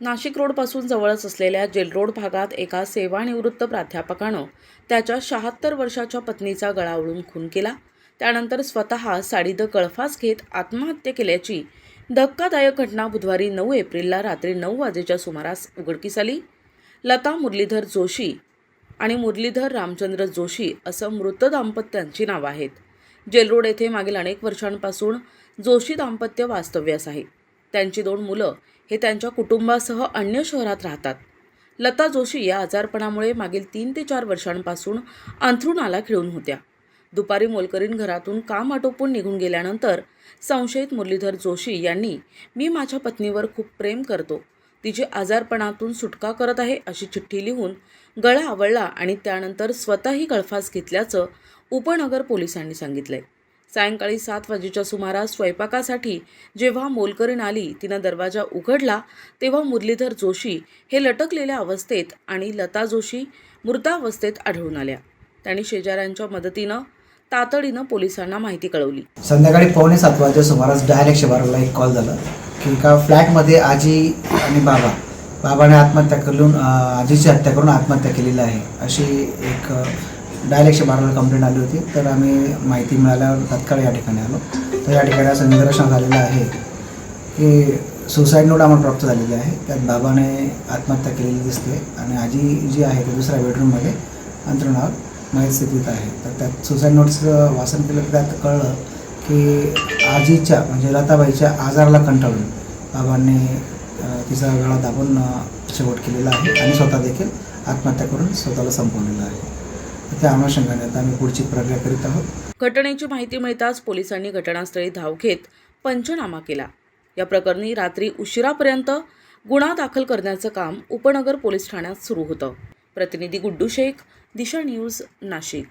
नाशिक रोडपासून जवळच असलेल्या जेलरोड भागात एका सेवानिवृत्त प्राध्यापकानं त्याच्या शहात्तर वर्षाच्या पत्नीचा गळा ओढून खून केला. त्यानंतर स्वतः साडीद गळफास घेत आत्महत्या केल्याची धक्कादायक घटना बुधवारी नऊ एप्रिलला रात्री नऊ वाजेच्या सुमारास उघडकीस आली. लता मुरलीधर जोशी आणि मुरलीधर रामचंद्र जोशी असं मृत दाम्पत्यांची नावं आहेत. जेलरोड येथे मागील अनेक वर्षांपासून जोशी दाम्पत्य वास्तव्यास आहे. त्यांची दोन मुलं हे त्यांच्या कुटुंबासह अन्य शहरात राहतात. लता जोशी या आजारपणामुळे मागील तीन ते चार वर्षांपासून अंथरुणाला खिळून होत्या. दुपारी मोलकरीण घरातून काम आटोपून निघून गेल्यानंतर संशयित मुरलीधर जोशी यांनी मी माझ्या पत्नीवर खूप प्रेम करतो. तिची आजारपणातून सुटका करत आहे अशी चिठ्ठी लिहून गळा आवळला आणि त्यानंतर स्वतःही गळफास घेतल्याचं उपनगर पोलिसांनी सांगितलंय. सायंकाळी सात वाजेच्या सुमारास स्वयंपाकासाठी जेव्हा मोलकरीण आली तिनं दरवाजा उघडला तेव्हा मुरलीधर जोशी हे लटकलेल्या अवस्थेत आणि लता जोशी मृतावस्थेत आढळून आल्या. त्यांनी शेजाऱ्यांच्या मदतीनं तातडीनं पोलिसांना माहिती कळवली. संध्याकाळी पावणे सात वाजेच्या सुमारास डायल एकशे बाराला एक कॉल झाला की एका फ्लॅटमध्ये आजी आणि बाबा बाबाने आत्महत्या करून आजीची हत्या करून आत्महत्या केलेली आहे. अशी एक डायल एकशे बाराला कंप्लेंट आली होती. तर आम्ही माहिती मिळाल्यावर तात्काळ या ठिकाणी आलो. तर या ठिकाणी असं निदर्शन आलेलं आहे की सुसाईड नोट आम्हाला प्राप्त झालेली आहे. त्यात बाबाने आत्महत्या केलेली दिसते आणि आजी जी आहे ती दुसऱ्या बेडरूममध्ये अंतरणावर माहीत स्थितीत आहे. तर त्यात सुसाईड नोटचं वाचन केलं तर त्यात कळलं की आजीच्या म्हणजे लताबाईच्या आजाराला कंटाळून बाबांनी तिचा गळा दाबून शेवट केलेला आहे आणि स्वतः देखील आत्महत्या करून स्वतःला संपवलेलं आहे. त्या अनुषंगाने आता आम्ही पुढची प्रक्रिया करीत आहोत. घटनेची माहिती मिळताच पोलिसांनी घटनास्थळी धाव घेत पंचनामा केला. या प्रकरणी रात्री उशिरापर्यंत गुन्हा दाखल करण्याचं काम उपनगर पोलीस ठाण्यात सुरू होतं. प्रतिनिधी गुड्डू शेख दिशा न्यूज नाशिक.